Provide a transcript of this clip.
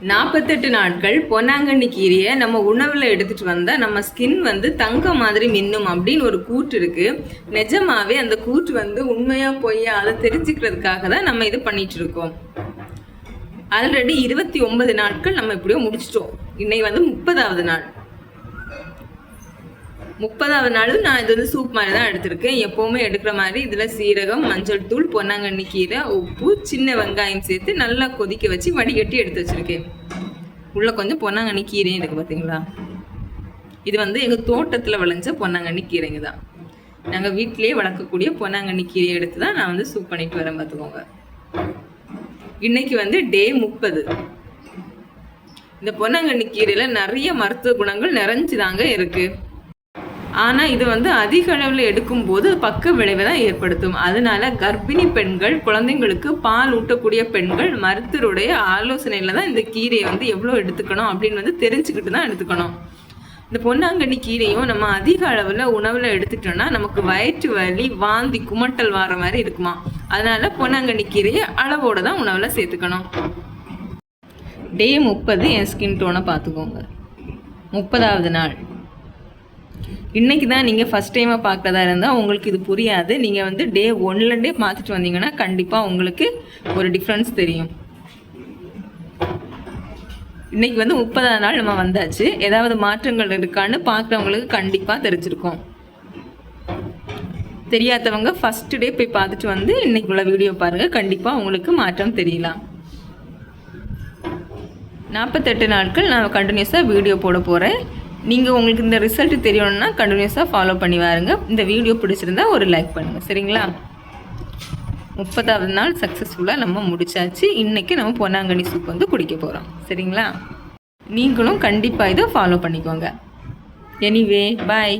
நாற்பத்தெட்டு நாட்கள் பொன்னாங்கண்ணி கீரையை நம்ம உணவில் எடுத்துகிட்டு வந்தால் நம்ம ஸ்கின் வந்து தங்க மாதிரி மின்னும் அப்படின்னு ஒரு கூட்டு இருக்கு. நிஜமாவே அந்த கூற்று வந்து உண்மையாக பொய்யா அதை தெரிஞ்சுக்கிறதுக்காக தான் நம்ம இது பண்ணிகிட்டு இருக்கோம். ஆல்ரெடி இருபத்தி ஒன்பது நாட்கள் நம்ம இப்படியோ முடிச்சிட்டோம். இன்னைக்கு வந்து முப்பதாவது நாள். முப்பதாவது நாளும் நான் இது வந்து சூப் மாதிரி தான் எடுத்திருக்கேன். எப்போவுமே எடுக்கிற மாதிரி இதில் சீரகம் மஞ்சள் தூள் பொன்னாங்கண்ணி கீரை உப்பு சின்ன வெங்காயம் சேர்த்து நல்லா கொதிக்க வச்சு வடிகட்டி எடுத்து வச்சுருக்கேன். உள்ளே கொஞ்சம் பொன்னாங்கண்ணி கீரையும் இருக்குது பார்த்தீங்களா இது வந்து எங்கள் தோட்டத்தில் விளைஞ்ச பொன்னாங்கண்ணி கீரைங்க தான். நாங்கள் வீட்டிலேயே வளர்க்கக்கூடிய பொன்னாங்கண்ணி கீரையை எடுத்து தான் நான் வந்து சூப் பண்ணிட்டு வரேன் பார்த்துக்கோங்க இன்னைக்கு வந்து டே முப்பது. இந்த பொன்னாங்கண்ணி கீரையில் நிறைய மருத்துவ குணங்கள் நிறைஞ்சுதாங்க இருக்குது ஆனால் இது வந்து அதிக அளவில் எடுக்கும்போது பக்க விளைவை தான் ஏற்படுத்தும். அதனால கர்ப்பிணி பெண்கள் குழந்தைங்களுக்கு பால் ஊட்டக்கூடிய பெண்கள் மருத்துவருடைய ஆலோசனையில் தான் இந்த கீரையை வந்து எவ்வளோ எடுத்துக்கணும் அப்படின்னு வந்து தெரிஞ்சுக்கிட்டு தான் எடுத்துக்கணும். இந்த பொன்னாங்கண்ணி கீரையும் நம்ம அதிக அளவில் உணவில் எடுத்துட்டோம்னா நமக்கு வயிற்று வலி வாந்தி குமட்டல் வர மாதிரி இருக்குமா. அதனால பொன்னாங்கண்ணி கீரையை அளவோட தான் உணவில் சேர்த்துக்கணும். டே முப்பது என் ஸ்கின் டோனை பார்த்துக்கோங்க. முப்பதாவது நாள். இன்னைக்கு தான் நீங்கள் ஃபஸ்ட் டைமாக பார்க்குறதா இருந்தால் உங்களுக்கு இது புரியாது. நீங்கள் வந்து டே ஒன்லேருந்தே பார்த்துட்டு வந்தீங்கன்னா கண்டிப்பாக உங்களுக்கு ஒரு டிஃப்ரென்ஸ் தெரியும். இன்னைக்கு வந்து முப்பதாம் நாள் நம்ம வந்தாச்சு. ஏதாவது மாற்றங்கள் இருக்கான்னு பார்க்குறவங்களுக்கு கண்டிப்பாக தெரிஞ்சிருக்கும். தெரியாதவங்க ஃபஸ்ட் டே போய் பார்த்துட்டு வந்து இன்னைக்கு உள்ள வீடியோ பாருங்கள் கண்டிப்பாக உங்களுக்கு மாற்றம் தெரியலாம். நாற்பத்தெட்டு நாட்கள் நான் கண்டினியூஸாக வீடியோ போட போகிறேன் நீங்கள் உங்களுக்கு இந்த ரிசல்ட் தெரியணும்னா கண்டினியூஸாக ஃபாலோ பண்ணி வாருங்க. இந்த வீடியோ பிடிச்சிருந்தா ஒரு லைக் பண்ணுங்கள் சரிங்களா? முப்பதாவது நாள் சக்ஸஸ்ஃபுல்லாக நம்ம முடிச்சாச்சு. இன்றைக்கி நம்ம பொன்னாங்கண்ணி சூப் வந்து குடிக்க போகிறோம் சரிங்களா? நீங்களும் கண்டிப்பாக இதை ஃபாலோ பண்ணிக்கோங்க. எனிவே பாய்